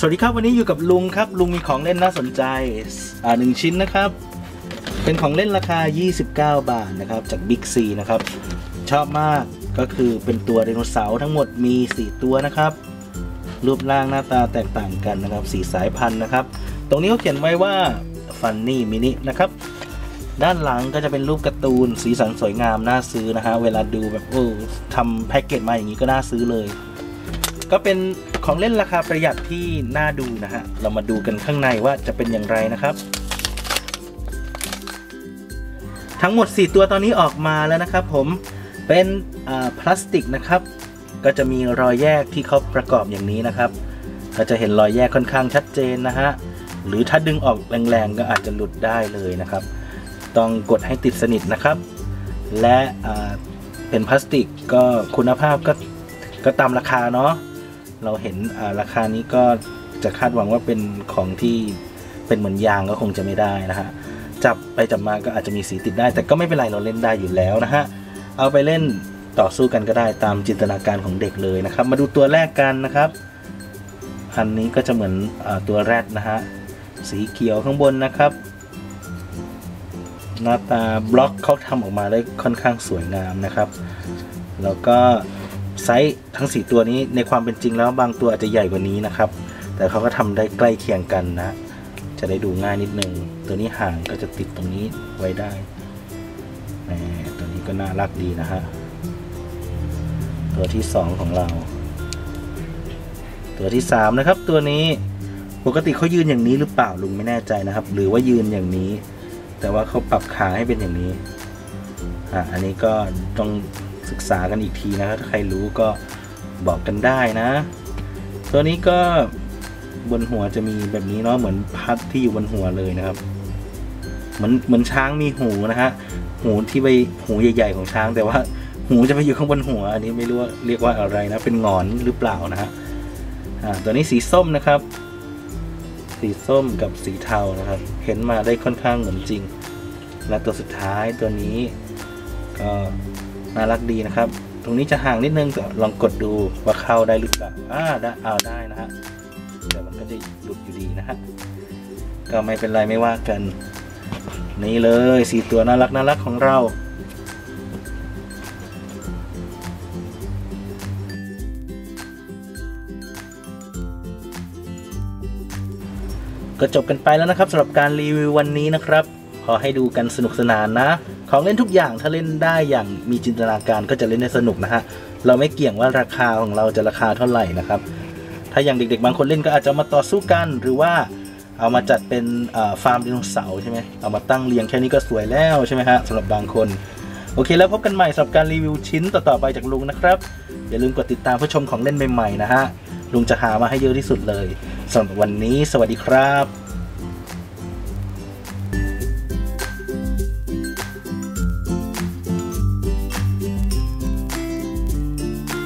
สวัสดีครับวันนี้อยู่กับลุงครับ ลุงมีของเล่นน่าสนใจอ่าหนึ่งชิ้นนะครับ เป็นของเล่นราคา 29 บาทนะครับ จากบิ๊กซีนะครับ ชอบมากก็คือเป็นตัวไดโนเสาร์ทั้งหมดมี 4 ตัวนะครับ รูปร่างหน้าตาแตกต่างกันนะครับสีสายพันธุ์นะครับ ตรงนี้เขาเขียนไว้ว่าฟันนี่มินินะครับด้านหลังก็จะเป็นรูปการ์ตูนสีสันสวยงามน่าซื้อนะฮะเวลาดูแบบโอ้ทำแพ็กเกจมาอย่างนี้ก็น่าซื้อเลย ก็เป็นของเล่นราคาประหยัดที่น่าดูนะฮะ เรามาดูกันข้างในว่าจะเป็นอย่างไรนะครับ ทั้งหมด 4 ตัวตอนนี้ออกมาแล้วนะครับผม เป็นพลาสติกนะครับ ก็จะมีรอยแยกที่เขาประกอบอย่างนี้นะครับ ก็จะเห็นรอยแยกค่อนข้างชัดเจนนะฮะ หรือถ้าดึงออกแรงๆก็อาจจะหลุดได้เลยนะครับ ต้องกดให้ติดสนิทนะครับ และเป็นพลาสติกก็คุณภาพก็ก็ตามราคาเนาะ เราเห็นราคานี้ก็จะคาดหวังว่าเป็นของที่เป็นเหมือนยางก็คงจะไม่ได้นะฮะจับไปจับมาก็อาจจะมีสีติดได้ แต่ก็ไม่เป็นไรเราเล่นได้อยู่แล้วนะฮะเอาไปเล่นต่อสู้กันก็ได้ตามจินตนาการของเด็กเลยนะครับ มาดูตัวแรกกันนะครับอันนี้ก็จะเหมือนอตัวแรดนะฮะสีเขียวข้างบนนะครับ หน้าตาบล็อกเขาทำออกมาได้ค่อนข้างสวยงามนะครับ แล้วก็ ไซส์ทั้ง 4 ตัวนี้ในความเป็นจริงแล้วบางตัวอาจจะใหญ่กว่านี้นะครับ แต่เขาก็ทำได้ใกล้เคียงกันนะ จะได้ดูง่ายนิดนึง ตัวนี้ห่างก็จะติดตรงนี้ไว้ได้แหมตัวนี้ก็น่ารักดีนะฮะตัวที่ 2 ของเรา ตัวที่ 3 นะครับ ตัวนี้ปกติเขายืนอย่างนี้หรือเปล่าลุงไม่แน่ใจนะครับ หรือว่ายืนอย่างนี้ แต่ว่าเขาปรับขาให้เป็นอย่างนี้อะอันนี้ก็ต้อง ศึกษากันอีกทีนะครับถ้าใครรู้ก็บอกกันได้นะ ตัวนี้ก็บนหัวจะมีแบบนี้เนาะเหมือนพัดที่อยู่บนหัวเลยนะครับ เหมือนเหมือนช้างมีหูนะฮะหูที่ไปหูใหญ่ ๆ ของช้างแต่ว่าหูจะไปอยู่ข้างบนหัว อันนี้ไม่รู้ว่าเรียกว่าอะไรนะ เป็นงอนหรือเปล่านะฮะตัวนี้สีส้มนะครับ สีส้มกับสีเทานะครับ เห็นมาได้ค่อนข้างเหมือนจริง และตัวสุดท้ายตัวนี้ก็ น่ารักดีนะครับ ตรงนี้จะห่างนิดนึงแต่ลองกดดูว่าเข้าได้หรือเปล่าอ่าได้เอาได้นะฮะแต่มันก็จะหลุดอยู่ดีนะฮะก็ไม่เป็นไรไม่ว่ากัน นี่เลยสี่ตัวน่ารักน่ารักของเราก็จบกันไปแล้วนะครับสำหรับการรีวิววันนี้นะครับ อให้ดูกันสนุกสนานนะ ของเล่นทุกอย่างถ้าเล่นได้อย่างมีจินตนาการก็จะเล่นได้สนุกนะฮะ เราไม่เกี่ยงว่าราคาของเราจะราคาเท่าไหร่นะครับ ถ้าอย่างเด็กๆ บางคนเล่นก็อาจจะมาต่อสู้กัน หรือว่าเอามาจัดเป็นฟาร์มไดโนเสาร์ใช่ไหมเอามาตั้งเรียงแค่นี้ก็สวยแล้วใช่ไหมฮะสำหรับบางคน โอเคแล้วพบกันใหม่สำหรับการรีวิวชิ้นต่อๆไปจากลุงนะครับ อย่าลืมกดติดตามเพื่อชมของเล่นใหม่ๆนะฮะลุงจะหามาให้เยอะที่สุดเลยสำหรับวันนี้ สวัสดีครับ